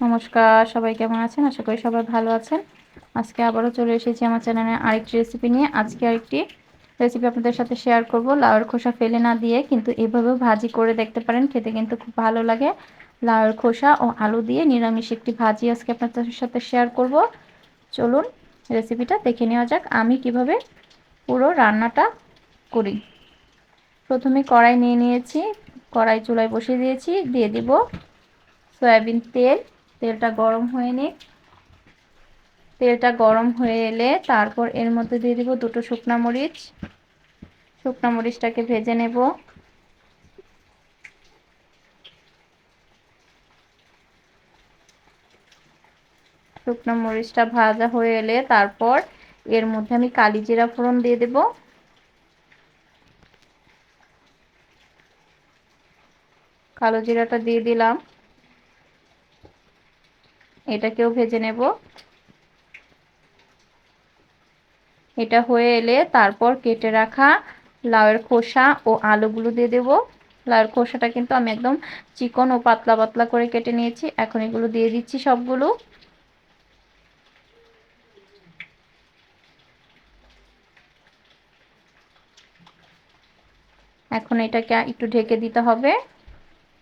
নমস্কার, সবাই কেমন আছেন? আশা করি সবাই ভালো আছেন। আজকে আবারও চলে এসেছি আমার চ্যানেলে আরেকটি রেসিপি নিয়ে। আজকে আরেকটি রেসিপি আপনাদের সাথে শেয়ার করব। লাউয়ের খোসা ফেলে না দিয়ে কিন্তু এভাবেও ভাজি করে দেখতে পারেন। খেতে কিন্তু খুব ভালো লাগে। লাউয়ের খোসা ও আলু দিয়ে নিরামিষ একটি ভাজি আজকে আপনাদের সাথে শেয়ার করব। চলুন রেসিপিটা দেখে নেওয়া যাক। আমি কীভাবে পুরো রান্নাটা করি। প্রথমে কড়াই নিয়ে নিয়েছি। কড়াই চুলায় বসিয়ে দিয়েছি। দিয়ে দিব সয়াবিন তেল। তেলটা গরম হয়ে নিক। তেলটা গরম হয়ে এলে তারপর এর মধ্যে দিয়ে দিব দুটো শুকনা মরিচ। শুকনা মরিচটাকে ভেজে নেব। শুকনো মরিচটা ভাজা হয়ে এলে তারপর এর মধ্যে আমি কালি জিরা ফোড়ন দিয়ে দেব। কালো জিরাটা দিয়ে দিলাম। এটাকেও ভেজে নেব। এটা হয়ে এলে তারপর কেটে রাখা লাউয়ের খোসা ও আলুগুলো দিয়ে দেব। লাউয়ের খোসাটা কিন্তু আমি একদম চিকন ও পাতলা পাতলা করে কেটে নিয়েছি। এখন এগুলো দিয়ে দিচ্ছি সবগুলো। এখন এটাকে একটু ঢেকে দিতে হবে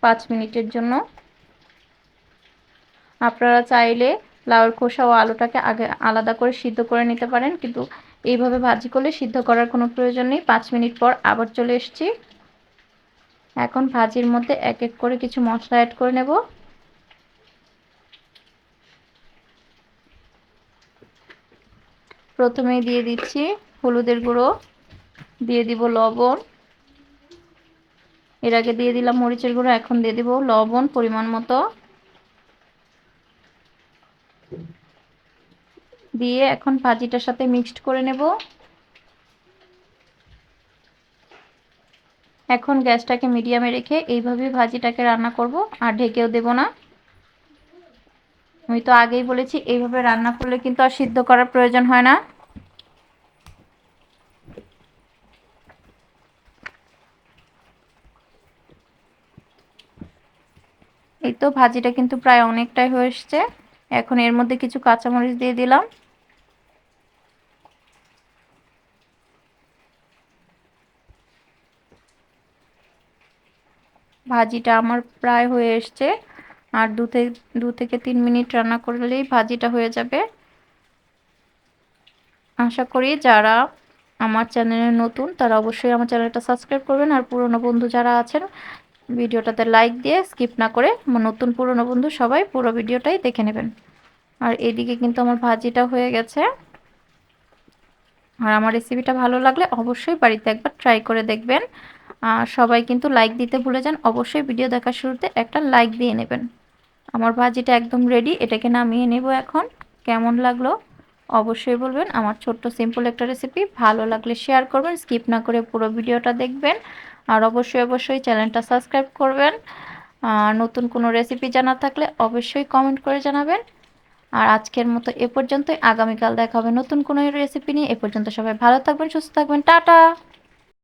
পাঁচ মিনিটের জন্য। আপনারা চাইলে লাউর খোসা ও আলুটাকে আগে আলাদা করে সিদ্ধ করে নিতে পারেন, কিন্তু এইভাবে ভাজি করলে সিদ্ধ করার কোনো প্রয়োজন নেই। পাঁচ মিনিট পর আবার চলে এসছি। এখন ভাজির মধ্যে এক এক করে কিছু মশলা অ্যাড করে নেব। প্রথমেই দিয়ে দিচ্ছি হলুদের গুঁড়ো, দিয়ে দিব লবণ। এর আগে দিয়ে দিলাম মরিচের গুঁড়ো, এখন দিয়ে দিব লবণ পরিমাণ মতো। দিয়ে এখন ভাজিটার সাথে মিক্সড করে নেব। এখন গ্যাসটাকে মিডিয়ামে রেখে এইভাবে ভাজিটাকে রান্না করব, আর ঢেকেও দেব না। আমি তো আগেই বলেছি, এইভাবে রান্না করলে কিন্তু আর সিদ্ধ করার প্রয়োজন হয় না। এই তো ভাজিটা কিন্তু প্রায় অনেকটাই হয়ে এসছে। এখন এর মধ্যে কিছু কাঁচামরিচ দিয়ে দিলাম। ভাজিটা আমার প্রায় হয়ে এসছে। আর দু থেকে দু থেকে তিন মিনিট রান্না করলেই ভাজিটা হয়ে যাবে। আশা করি যারা আমার চ্যানেলে নতুন, তারা অবশ্যই আমার চ্যানেলটা সাবস্ক্রাইব করবেন। আর পুরনো বন্ধু যারা আছেন, ভিডিওটাতে লাইক দিয়ে স্কিপ না করে নতুন পুরনো বন্ধু সবাই পুরো ভিডিওটাই দেখে নেবেন। আর এদিকে কিন্তু আমার ভাজিটা হয়ে গেছে। আর আমার রেসিপিটা ভালো লাগলে অবশ্যই বাড়িতে একবার ট্রাই করে দেখবেন। সবাই কিন্তু লাইক দিতে ভুলে যান। অবশ্যই ভিডিও দেখার শুরুতে একটা লাইক দিয়ে নেবেন। আমার ভাজিটা একদম রেডি এটাকে নামিয়ে নেব এখন। কেমন লাগল অবশ্যই বলবেন। আমার ছোট্ট সিম্পল একটা রেসিপি ভালো লাগলে শেয়ার করবেন স্কিপ না করে পুরো ভিডিওটা দেখবেন। আর অবশ্যই অবশ্যই চ্যানেলটা সাবস্ক্রাইব করবেন। নতুন কোনো রেসিপি জানা থাকলে অবশ্যই কমেন্ট করে জানাবেন। আর আজকের মতো এ পর্যন্তই। আগামীকাল দেখা হবে নতুন কোনো রেসিপি নিয়ে। এ পর্যন্ত সবাই ভালো থাকবেন, সুস্থ থাকবেন। টাটা!